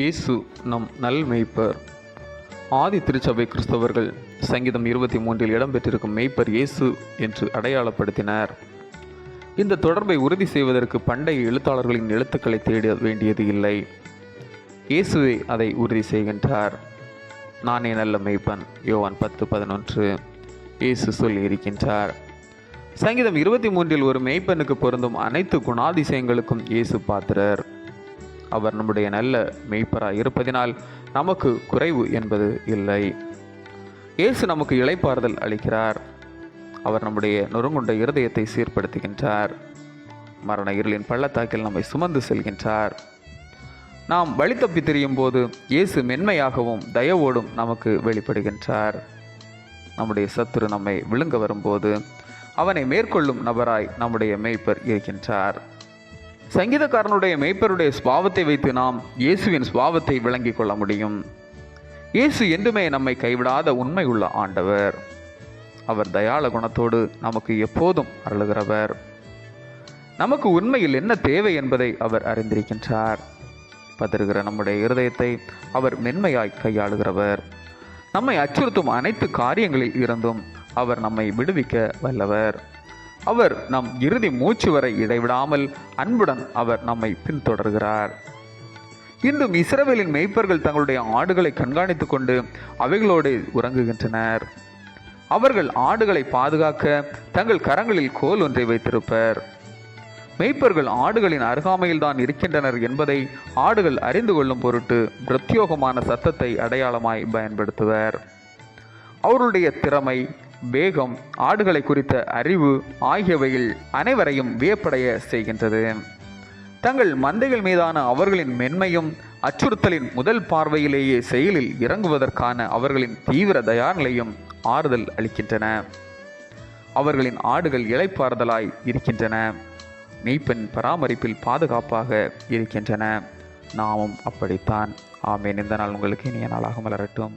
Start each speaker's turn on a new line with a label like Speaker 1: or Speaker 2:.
Speaker 1: இயேசு நம் நல் மெய்ப்பர். ஆதி திருச்சபை கிறிஸ்தவர்கள் சங்கீதம் இருபத்தி மூன்றில் இடம்பெற்றிருக்கும் மெய்ப்பர் இயேசு என்று அடையாளப்படுத்தினர். இந்த தொடர்பை உறுதி செய்வதற்கு பண்டைய எழுத்தாளர்களின் எழுத்துக்களை தேட வேண்டியது இல்லை. இயேசுவே அதை உறுதி செய்கின்றார். நானே நல்ல மெய்ப்பன் யோவான் பத்து பதினொன்று. இயேசு சொல்லியிருக்கின்றார் சங்கீதம் இருபத்தி மூன்றில் ஒரு மெய்ப்பனுக்கு பொருந்தும் அனைத்து குணாதிசயங்களுக்கும் இயேசு பாத்திரர். அவர் நம்முடைய நல்ல மெய்ப்பராய் இருப்பதினால் நமக்கு குறைவு என்பது இல்லை. இயேசு நமக்கு இழைப்பாறுதல் அளிக்கிறார். அவர் நம்முடைய நொறுங்குண்ட இருதயத்தை சீர்படுத்துகின்றார். மரண இருளின் பள்ளத்தாக்கில் நம்மை சுமந்து செல்கின்றார். நாம் வழி தப்பி திரியும் போது இயேசு மென்மையாகவும் தயவோடும் நமக்கு வெளிப்படுகின்றார். நம்முடைய சத்துரு நம்மை விழுங்க வரும்போது அவனை மேற்கொள்ளும் நபராய் நம்முடைய மெய்ப்பர் இருக்கின்றார். சங்கீதக்காரனுடைய மெய்ப்பருடைய சுபாவத்தை வைத்து நாம் இயேசுவின் சுபாவத்தை விளங்கிக் கொள்ள முடியும். இயேசு என்றுமே நம்மை கைவிடாத உண்மை உள்ள ஆண்டவர். அவர் தயாள குணத்தோடு நமக்கு எப்போதும் அருளுகிறவர். நமக்கு உண்மையில் என்ன தேவை என்பதை அவர் அறிந்திருக்கின்றார். பதறுகிற நம்முடைய இருதயத்தை அவர் மென்மையாய் கையாளுகிறவர். நம்மை அச்சுறுத்தும் அனைத்து காரியங்களில் இருந்தும் அவர் நம்மை விடுவிக்க வல்லவர். அவர் நம் இறுதி மூச்சு வரை இடைவிடாமல் அன்புடன் அவர் நம்மை பின்தொடர்கிறார். இன்றும் இஸ்ரவேலின் மெய்ப்பர்கள் தங்களுடைய ஆடுகளை கண்காணித்துக் கொண்டு அவைகளோடு உறங்குகின்றனர். அவர்கள் ஆடுகளை பாதுகாக்க தங்கள் கரங்களில் கோல் ஒன்றை வைத்திருப்பர். மெய்ப்பர்கள் ஆடுகளின் அருகாமையில் தான் இருக்கின்றனர் என்பதை ஆடுகள் அறிந்து கொள்ளும் பொருட்டு பிரத்யோகமான சத்தத்தை அடையாளமாய் பயன்படுத்துவர். அவருடைய திறமை வேகம் ஆடுகளை குறித்த அறிவு ஆகியவையில் அனைவரையும் வியப்படைய செய்கின்றது. தங்கள் மந்தைகள் மீதான அவர்களின் மென்மையும் அச்சுறுத்தலின் முதல் பார்வையிலேயே செயலில் இறங்குவதற்கான அவர்களின் தீவிர தயார்நிலையும் ஆறுதல் அளிக்கின்றன. அவர்களின் ஆடுகள் இளைப்பாறுதலாய் இருக்கின்றன. மெய்ப்பெண் பராமரிப்பில் பாதுகாப்பாக இருக்கின்றன. நாமும் அப்படித்தான். ஆமேன். இந்த நாள் உங்களுக்கு இனிய நாளாக மலரட்டும்.